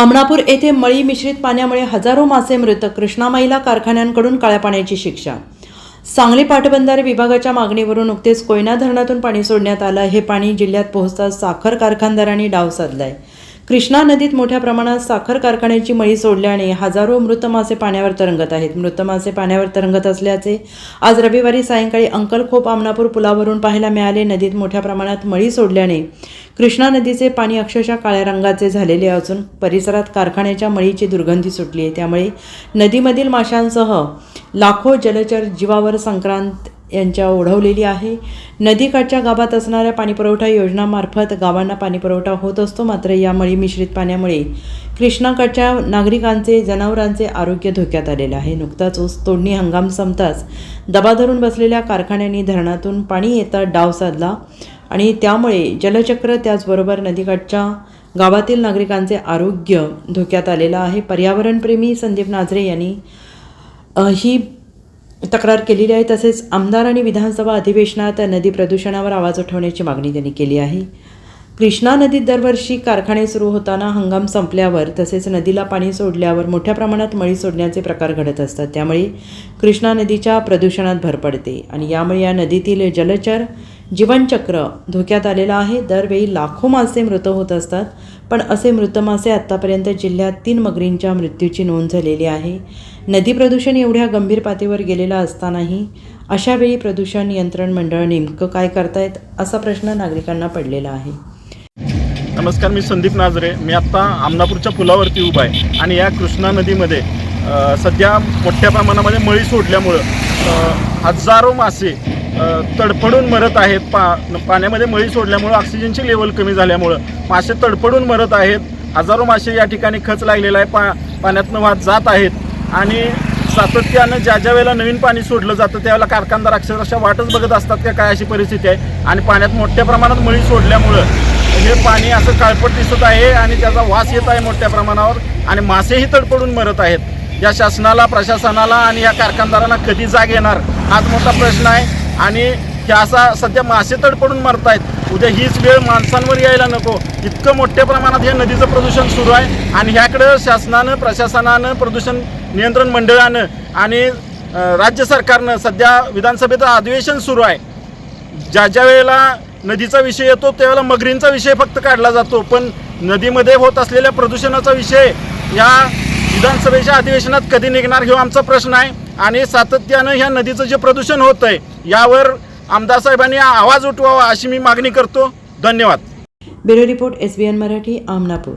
आमणापूर येथे मळी मिश्रित पाण्यामुळे हजारो मासे मृत कृष्णामाईला कारखान्यांकडून काळ्या पाण्याची शिक्षा. सांगली पाटबंधारे विभागाच्या मागणीवरून नुकतेच कोयना धरणातून पाणी सोडण्यात आलं. हे पाणी जिल्ह्यात पोहोचताच साखर कारखानदारांनी डाव साधलाय. कृष्णा नदीत मोठ्या प्रमाणात साखर कारखान्याची मळी सोडल्याने हजारो मृत मासे पाण्यावर तरंगत आहेत. मृत मासे पाण्यावर तरंगत असल्याचे आज रविवारी सायंकाळी अंकलखोप आमनापूर पुलावरून पाहायला मिळाले. नदीत मोठ्या प्रमाणात मळी सोडल्याने कृष्णा नदीचे पाणी अक्षरशः काळ्या रंगाचे झालेले असून परिसरात कारखान्याच्या मळीची दुर्गंधी सुटली आहे. त्यामुळे नदीमधील माशांसह लाखो जलचर जीवावर संक्रांत यांच्या ओढवलेली आहे. नदीकाठच्या गावात असणाऱ्या पाणीपुरवठा योजनामार्फत गावांना पाणीपुरवठा होत असतो. मात्र या मळी मिश्रित पाण्यामुळे कृष्णाकाठच्या नागरिकांचे जनावरांचे आरोग्य धोक्यात आलेले आहे. नुकताच ऊस तोडणी हंगाम संपताच दबा धरून बसलेल्या कारखान्यांनी धरणातून पाणी येता डाव साधला. आणि त्यामुळे जलचक्र त्याचबरोबर नदीकाठच्या गावातील नागरिकांचे आरोग्य धोक्यात आलेलं आहे. पर्यावरणप्रेमी संदीप नाझरे यांनी ही तक्रार केलेली आहे. तसेच आमदार आणि विधानसभा अधिवेशनात नदी प्रदूषणावर आवाज उठवण्याची मागणी त्यांनी केली आहे. कृष्णा नदीत दरवर्षी कारखाने सुरू होताना हंगाम संपल्यावर तसेच नदीला पाणी सोडल्यावर मोठ्या प्रमाणात मळी सोडण्याचे प्रकार घडत असतात. त्यामुळे कृष्णा नदीच्या प्रदूषणात भर पडते आणि यामुळे या नदीतील जलचर जीवनचक्र धोक्यात आलेलं आहे. दरवेळी लाखो मासे मृत होत असतात पण असे मृत मासे आत्तापर्यंत जिल्ह्यात तीन मगरींच्या मृत्यूची नोंद झालेली आहे. नदी प्रदूषण एवढ्या गंभीर पातळीवर गेलेलं असतानाही अशावेळी प्रदूषण नियंत्रण मंडळ नेमकं काय करतायत असा प्रश्न नागरिकांना पडलेला आहे. नमस्कार मी संदीप नाजरे. मी आत्ता आमनापूरच्या पुलावरती उभा आहे आणि या कृष्णा नदीमध्ये सध्या मोठ्या प्रमाणामध्ये मळी सोडल्यामुळं हजारो मासे तडफडून मरत आहेत. पा पाण्यामध्ये मळी सोडल्यामुळं ऑक्सिजनची लेवल कमी झाल्यामुळं. मासे तडफडून मरत आहेत. हजारो मासे या ठिकाणी खच लागलेला आहे. पा पाण्यातनं वाहत जात आहेत. आणि सातत्यानं ज्या ज्या वेळेला नवीन पाणी सोडलं जातं त्यावेळेला कारखानदार अक्षरशः वाटच बघत असतात का काय अशी परिस्थिती आहे. आणि पाण्यात मोठ्या प्रमाणात मळी सोडल्यामुळं हे पाणी असं काळपट दिसत आहे आणि त्याचा वास येत आहे मोठ्या प्रमाणावर. आणि मासेही तडपडून मरत आहेत. या शासनाला प्रशासनाला आणि या कारखानदारांना कधी जाग येणार? हाच मोठा प्रश्न आहे. आणि हे असा सध्या मासे तडपडून मरत आहेत उद्या हीच वेळ माणसांवर यायला नको. इतकं मोठ्या प्रमाणात हे नदीचं प्रदूषण सुरू आहे आणि ह्याकडं शासनानं प्रशासनानं प्रदूषण नियंत्रण मंडळानं आणि राज्य सरकारनं सध्या विधानसभेचं अधिवेशन सुरू आहे. ज्या ज्या वेळेला नदीचा विषय येतो त्यावेळेला मगरींचा विषय फक्त काढला जातो. पण नदीमध्ये होत असलेल्या प्रदूषणाचा विषय या विधानसभेच्या अधिवेशनात कधी निघणार हे आमचा प्रश्न आहे. आणि सातत्यानं ह्या नदीचं जे प्रदूषण होत आहे यावर आमदार साहेबांनी आवाज उठवावा अशी मी मागणी करतो. धन्यवाद. Bureau report S B N Marathi Amnapur.